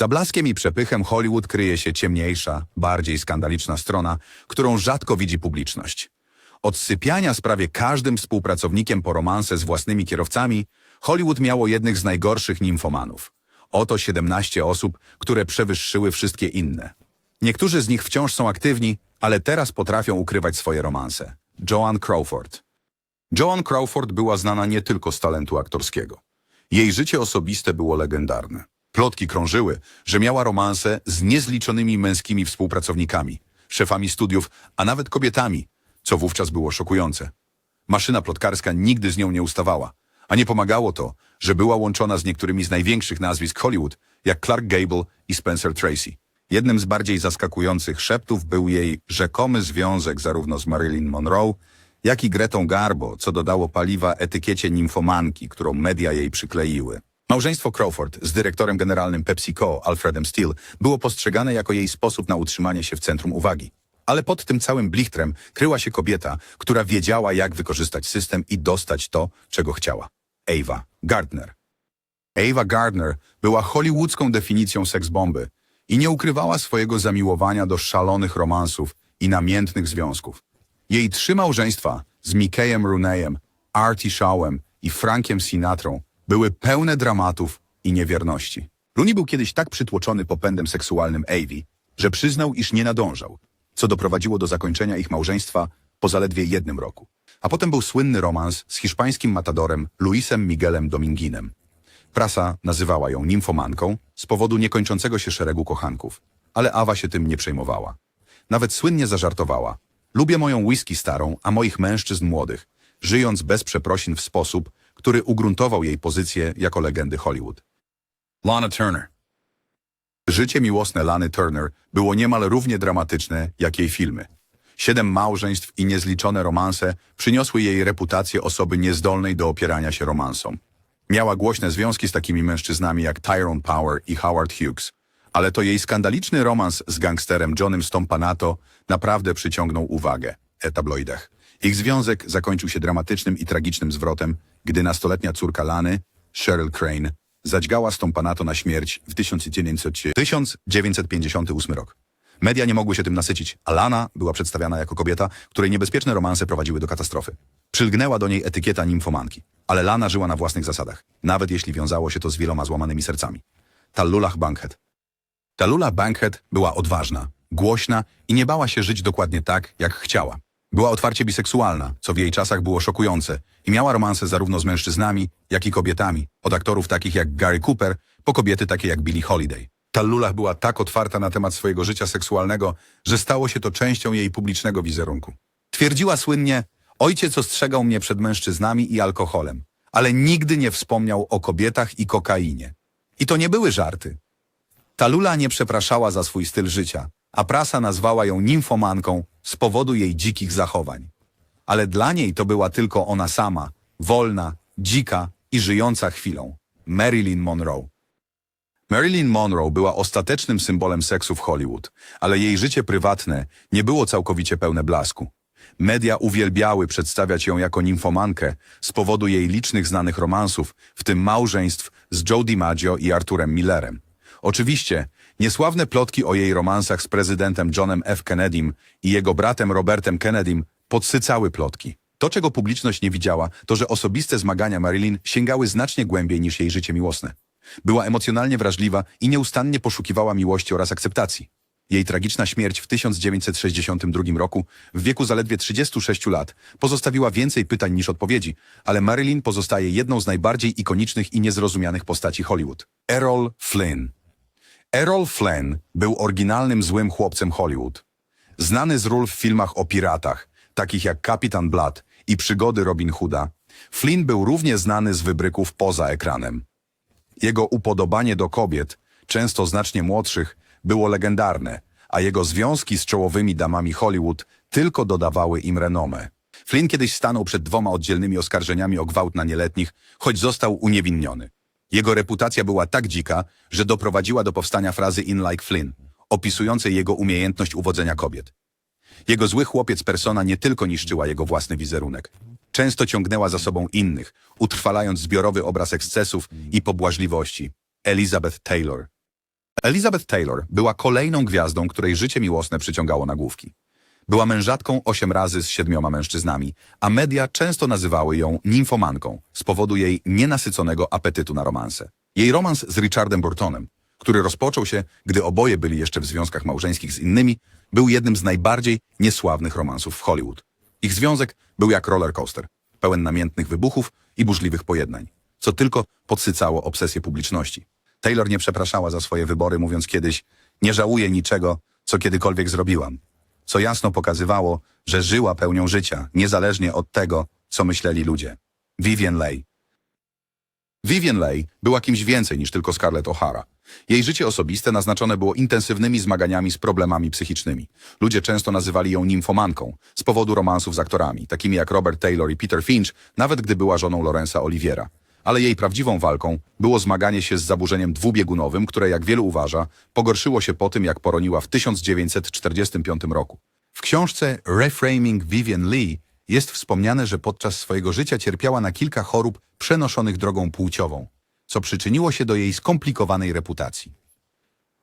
Za blaskiem i przepychem Hollywood kryje się ciemniejsza, bardziej skandaliczna strona, którą rzadko widzi publiczność. Od sypiania z prawie każdym współpracownikiem po romanse z własnymi kierowcami, Hollywood miało jednych z najgorszych nimfomanów. Oto 17 osób, które przewyższyły wszystkie inne. Niektórzy z nich wciąż są aktywni, ale teraz potrafią ukrywać swoje romanse. Joan Crawford. Joan Crawford była znana nie tylko z talentu aktorskiego. Jej życie osobiste było legendarne. Plotki krążyły, że miała romanse z niezliczonymi męskimi współpracownikami, szefami studiów, a nawet kobietami, co wówczas było szokujące. Maszyna plotkarska nigdy z nią nie ustawała, a nie pomagało to, że była łączona z niektórymi z największych nazwisk Hollywood, jak Clark Gable i Spencer Tracy. Jednym z bardziej zaskakujących szeptów był jej rzekomy związek zarówno z Marilyn Monroe, jak i Gretą Garbo, co dodało paliwa etykiecie nimfomanki, którą media jej przykleiły. Małżeństwo Crawford z dyrektorem generalnym PepsiCo, Alfredem Steele, było postrzegane jako jej sposób na utrzymanie się w centrum uwagi. Ale pod tym całym blichtrem kryła się kobieta, która wiedziała, jak wykorzystać system i dostać to, czego chciała. Ava Gardner. Ava Gardner była hollywoodzką definicją seksbomby i nie ukrywała swojego zamiłowania do szalonych romansów i namiętnych związków. Jej trzy małżeństwa z Mickeyem Rooneyem, Artie Shawem i Frankiem Sinatrą były pełne dramatów i niewierności. Rooney był kiedyś tak przytłoczony popędem seksualnym Avi, że przyznał, iż nie nadążał, co doprowadziło do zakończenia ich małżeństwa po zaledwie jednym roku. A potem był słynny romans z hiszpańskim matadorem Luisem Miguelem Dominginem. Prasa nazywała ją nimfomanką z powodu niekończącego się szeregu kochanków, ale Awa się tym nie przejmowała. Nawet słynnie zażartowała. Lubię moją whisky starą, a moich mężczyzn młodych, żyjąc bez przeprosin w sposób, który ugruntował jej pozycję jako legendy Hollywood. Lana Turner Życie miłosne Lany Turner było niemal równie dramatyczne jak jej filmy. Siedem małżeństw i niezliczone romanse przyniosły jej reputację osoby niezdolnej do opierania się romansom. Miała głośne związki z takimi mężczyznami jak Tyrone Power i Howard Hughes, ale to jej skandaliczny romans z gangsterem Johnem Stompanato naprawdę przyciągnął uwagę e tabloidach. Ich związek zakończył się dramatycznym i tragicznym zwrotem, gdy nastoletnia córka Lany, Cheryl Crane, zadźgała Stompanato na śmierć w 1900 1958 rok. Media nie mogły się tym nasycić, a Lana była przedstawiana jako kobieta, której niebezpieczne romanse prowadziły do katastrofy. Przylgnęła do niej etykieta nimfomanki, ale Lana żyła na własnych zasadach, nawet jeśli wiązało się to z wieloma złamanymi sercami. Tallulah Bankhead. Tallulah Bankhead była odważna, głośna i nie bała się żyć dokładnie tak, jak chciała. Była otwarcie biseksualna, co w jej czasach było szokujące i miała romanse zarówno z mężczyznami, jak i kobietami, od aktorów takich jak Gary Cooper, po kobiety takie jak Billie Holiday. Tallulah była tak otwarta na temat swojego życia seksualnego, że stało się to częścią jej publicznego wizerunku. Twierdziła słynnie, ojciec ostrzegał mnie przed mężczyznami i alkoholem, ale nigdy nie wspomniał o kobietach i kokainie. I to nie były żarty. Talula nie przepraszała za swój styl życia, a prasa nazwała ją nimfomanką z powodu jej dzikich zachowań. Ale dla niej to była tylko ona sama, wolna, dzika i żyjąca chwilą. Marilyn Monroe. Marilyn Monroe była ostatecznym symbolem seksu w Hollywood, ale jej życie prywatne nie było całkowicie pełne blasku. Media uwielbiały przedstawiać ją jako nimfomankę z powodu jej licznych znanych romansów, w tym małżeństw z Joe DiMaggio i Arturem Millerem. Oczywiście, niesławne plotki o jej romansach z prezydentem Johnem F. Kennedym i jego bratem Robertem Kennedym podsycały plotki. To, czego publiczność nie widziała, to że osobiste zmagania Marilyn sięgały znacznie głębiej niż jej życie miłosne. Była emocjonalnie wrażliwa i nieustannie poszukiwała miłości oraz akceptacji. Jej tragiczna śmierć w 1962 roku, w wieku zaledwie 36 lat, pozostawiła więcej pytań niż odpowiedzi, ale Marilyn pozostaje jedną z najbardziej ikonicznych i niezrozumianych postaci Hollywood. Errol Flynn. Errol Flynn był oryginalnym złym chłopcem Hollywood. Znany z ról w filmach o piratach, takich jak Kapitan Blood i Przygody Robin Hooda, Flynn był równie znany z wybryków poza ekranem. Jego upodobanie do kobiet, często znacznie młodszych, było legendarne, a jego związki z czołowymi damami Hollywood tylko dodawały im renomę. Flynn kiedyś stanął przed dwoma oddzielnymi oskarżeniami o gwałt na nieletnich, choć został uniewinniony. Jego reputacja była tak dzika, że doprowadziła do powstania frazy in like Flynn, opisującej jego umiejętność uwodzenia kobiet. Jego zły chłopiec persona nie tylko niszczyła jego własny wizerunek. Często ciągnęła za sobą innych, utrwalając zbiorowy obraz ekscesów i pobłażliwości. Elizabeth Taylor. Elizabeth Taylor była kolejną gwiazdą, której życie miłosne przyciągało nagłówki. Była mężatką osiem razy z siedmioma mężczyznami, a media często nazywały ją nimfomanką z powodu jej nienasyconego apetytu na romanse. Jej romans z Richardem Burtonem, który rozpoczął się, gdy oboje byli jeszcze w związkach małżeńskich z innymi, był jednym z najbardziej niesławnych romansów w Hollywood. Ich związek był jak roller coaster, pełen namiętnych wybuchów i burzliwych pojednań, co tylko podsycało obsesję publiczności. Taylor nie przepraszała za swoje wybory, mówiąc kiedyś, nie żałuję niczego, co kiedykolwiek zrobiłam, co jasno pokazywało, że żyła pełnią życia, niezależnie od tego, co myśleli ludzie. Vivian Leigh Vivian Leigh była kimś więcej niż tylko Scarlett O'Hara. Jej życie osobiste naznaczone było intensywnymi zmaganiami z problemami psychicznymi. Ludzie często nazywali ją nimfomanką z powodu romansów z aktorami, takimi jak Robert Taylor i Peter Finch, nawet gdy była żoną Lorenza Oliviera. Ale jej prawdziwą walką było zmaganie się z zaburzeniem dwubiegunowym, które, jak wielu uważa, pogorszyło się po tym, jak poroniła w 1945 roku. W książce Reframing Vivian Lee jest wspomniane, że podczas swojego życia cierpiała na kilka chorób przenoszonych drogą płciową, co przyczyniło się do jej skomplikowanej reputacji.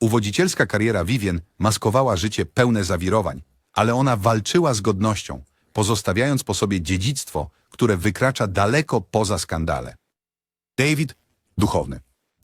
Uwodzicielska kariera Vivien maskowała życie pełne zawirowań, ale ona walczyła z godnością, pozostawiając po sobie dziedzictwo, które wykracza daleko poza skandale. David Duchowny.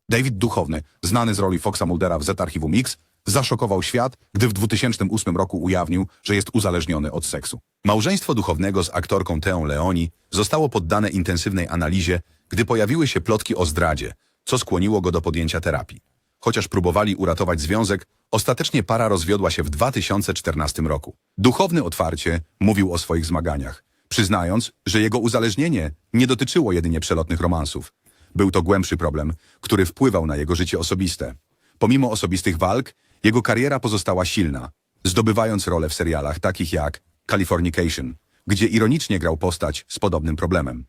David Duchowny, znany z roli Foxa Muldera w Z-Archiwum Mix, zaszokował świat, gdy w 2008 roku ujawnił, że jest uzależniony od seksu. Małżeństwo Duchownego z aktorką Teą Leoni zostało poddane intensywnej analizie, gdy pojawiły się plotki o zdradzie, co skłoniło go do podjęcia terapii. Chociaż próbowali uratować związek, ostatecznie para rozwiodła się w 2014 roku. Duchowny otwarcie mówił o swoich zmaganiach, przyznając, że jego uzależnienie nie dotyczyło jedynie przelotnych romansów. Był to głębszy problem, który wpływał na jego życie osobiste. Pomimo osobistych walk, jego kariera pozostała silna, zdobywając role w serialach takich jak Californication, gdzie ironicznie grał postać z podobnym problemem.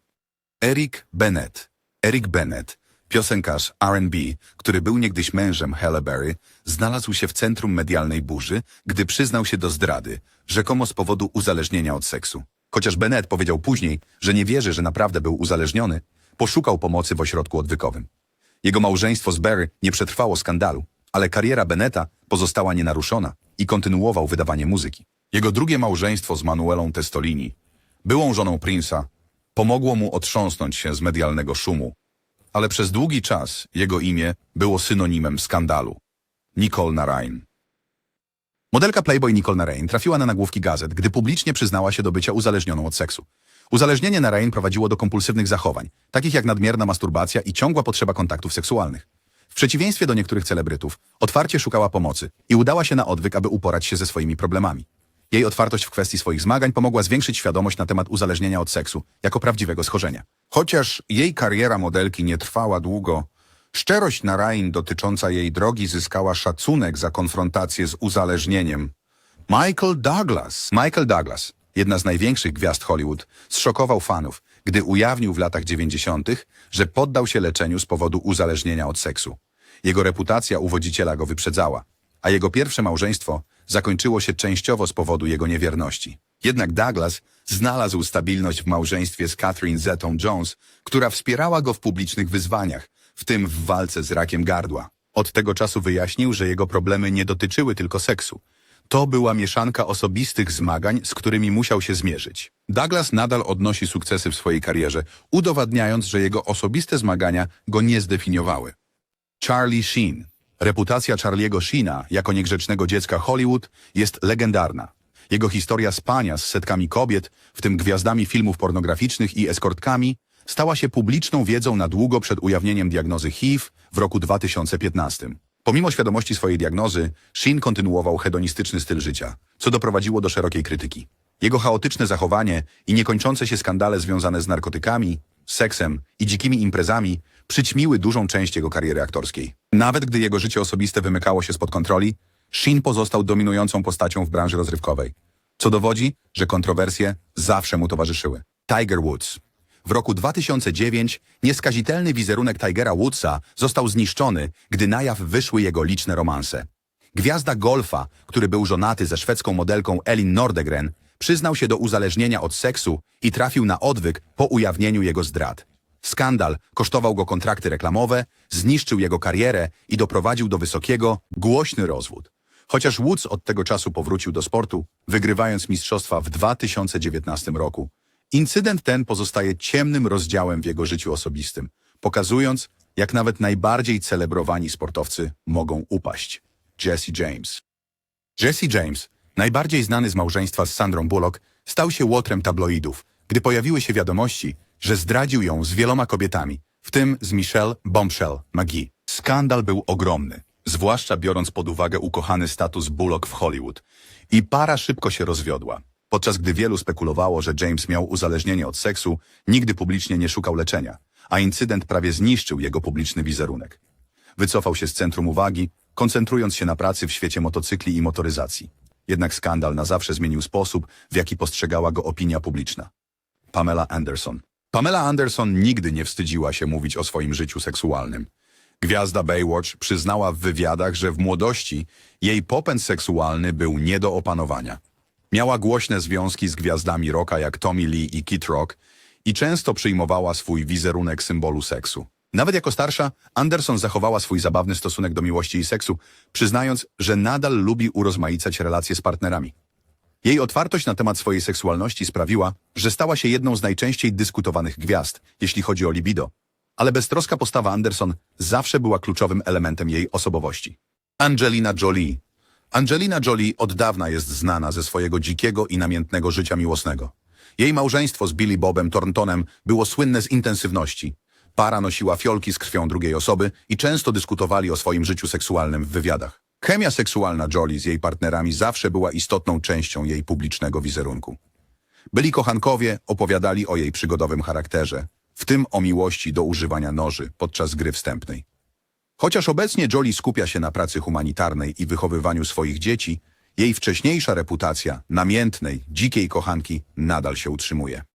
Eric Bennett. Eric Bennett, piosenkarz R&B, który był niegdyś mężem Halle Berry, znalazł się w centrum medialnej burzy, gdy przyznał się do zdrady, rzekomo z powodu uzależnienia od seksu. Chociaż Bennett powiedział później, że nie wierzy, że naprawdę był uzależniony, poszukał pomocy w ośrodku odwykowym. Jego małżeństwo z Berry nie przetrwało skandalu, ale kariera Beneta pozostała nienaruszona i kontynuował wydawanie muzyki. Jego drugie małżeństwo z Manuelą Testolini, byłą żoną Prince'a, pomogło mu otrząsnąć się z medialnego szumu, ale przez długi czas jego imię było synonimem skandalu. Nicole Narain. Modelka Playboy Nicole Narain trafiła na nagłówki gazet, gdy publicznie przyznała się do bycia uzależnioną od seksu. Uzależnienie Narain prowadziło do kompulsywnych zachowań, takich jak nadmierna masturbacja i ciągła potrzeba kontaktów seksualnych. W przeciwieństwie do niektórych celebrytów, otwarcie szukała pomocy i udała się na odwyk, aby uporać się ze swoimi problemami. Jej otwartość w kwestii swoich zmagań pomogła zwiększyć świadomość na temat uzależnienia od seksu jako prawdziwego schorzenia. Chociaż jej kariera modelki nie trwała długo, szczerość Narain dotycząca jej drogi zyskała szacunek za konfrontację z uzależnieniem. Michael Douglas. Michael Douglas, jedna z największych gwiazd Hollywood, zszokował fanów, gdy ujawnił w latach 90., że poddał się leczeniu z powodu uzależnienia od seksu. Jego reputacja uwodziciela go wyprzedzała, a jego pierwsze małżeństwo zakończyło się częściowo z powodu jego niewierności. Jednak Douglas znalazł stabilność w małżeństwie z Catherine Zetą-Jones, która wspierała go w publicznych wyzwaniach, w tym w walce z rakiem gardła. Od tego czasu wyjaśnił, że jego problemy nie dotyczyły tylko seksu. To była mieszanka osobistych zmagań, z którymi musiał się zmierzyć. Douglas nadal odnosi sukcesy w swojej karierze, udowadniając, że jego osobiste zmagania go nie zdefiniowały. Charlie Sheen. Reputacja Charliego Sheena jako niegrzecznego dziecka Hollywood jest legendarna. Jego historia spania z setkami kobiet, w tym gwiazdami filmów pornograficznych i eskortkami, stała się publiczną wiedzą na długo przed ujawnieniem diagnozy HIV w roku 2015. Pomimo świadomości swojej diagnozy, Sheen kontynuował hedonistyczny styl życia, co doprowadziło do szerokiej krytyki. Jego chaotyczne zachowanie i niekończące się skandale związane z narkotykami, seksem i dzikimi imprezami przyćmiły dużą część jego kariery aktorskiej. Nawet gdy jego życie osobiste wymykało się spod kontroli, Sheen pozostał dominującą postacią w branży rozrywkowej, co dowodzi, że kontrowersje zawsze mu towarzyszyły. Tiger Woods w roku 2009 nieskazitelny wizerunek Tigera Woodsa został zniszczony, gdy na jaw wyszły jego liczne romanse. Gwiazda golfa, który był żonaty ze szwedzką modelką Elin Nordegren, przyznał się do uzależnienia od seksu i trafił na odwyk po ujawnieniu jego zdrad. Skandal kosztował go kontrakty reklamowe, zniszczył jego karierę i doprowadził do wysokiego, głośny rozwód. Chociaż Woods od tego czasu powrócił do sportu, wygrywając mistrzostwa w 2019 roku, incydent ten pozostaje ciemnym rozdziałem w jego życiu osobistym, pokazując, jak nawet najbardziej celebrowani sportowcy mogą upaść. Jesse James Jesse James, najbardziej znany z małżeństwa z Sandrą Bullock, stał się łotrem tabloidów, gdy pojawiły się wiadomości, że zdradził ją z wieloma kobietami, w tym z Michelle Bombshell McGee. Skandal był ogromny, zwłaszcza biorąc pod uwagę ukochany status Bullock w Hollywood. I para szybko się rozwiodła. Podczas gdy wielu spekulowało, że James miał uzależnienie od seksu, nigdy publicznie nie szukał leczenia, a incydent prawie zniszczył jego publiczny wizerunek. Wycofał się z centrum uwagi, koncentrując się na pracy w świecie motocykli i motoryzacji. Jednak skandal na zawsze zmienił sposób, w jaki postrzegała go opinia publiczna. Pamela Anderson. Pamela Anderson nigdy nie wstydziła się mówić o swoim życiu seksualnym. Gwiazda Baywatch przyznała w wywiadach, że w młodości jej popęd seksualny był nie do opanowania. Miała głośne związki z gwiazdami rocka jak Tommy Lee i Kid Rock i często przyjmowała swój wizerunek symbolu seksu. Nawet jako starsza, Anderson zachowała swój zabawny stosunek do miłości i seksu, przyznając, że nadal lubi urozmaicać relacje z partnerami. Jej otwartość na temat swojej seksualności sprawiła, że stała się jedną z najczęściej dyskutowanych gwiazd, jeśli chodzi o libido. Ale beztroska postawa Anderson zawsze była kluczowym elementem jej osobowości. Angelina Jolie. Angelina Jolie od dawna jest znana ze swojego dzikiego i namiętnego życia miłosnego. Jej małżeństwo z Billy Bobem Thorntonem było słynne z intensywności. Para nosiła fiolki z krwią drugiej osoby i często dyskutowali o swoim życiu seksualnym w wywiadach. Chemia seksualna Jolie z jej partnerami zawsze była istotną częścią jej publicznego wizerunku. Byli kochankowie, opowiadali o jej przygodowym charakterze, w tym o miłości do używania noży podczas gry wstępnej. Chociaż obecnie Jolie skupia się na pracy humanitarnej i wychowywaniu swoich dzieci, jej wcześniejsza reputacja namiętnej, dzikiej kochanki nadal się utrzymuje.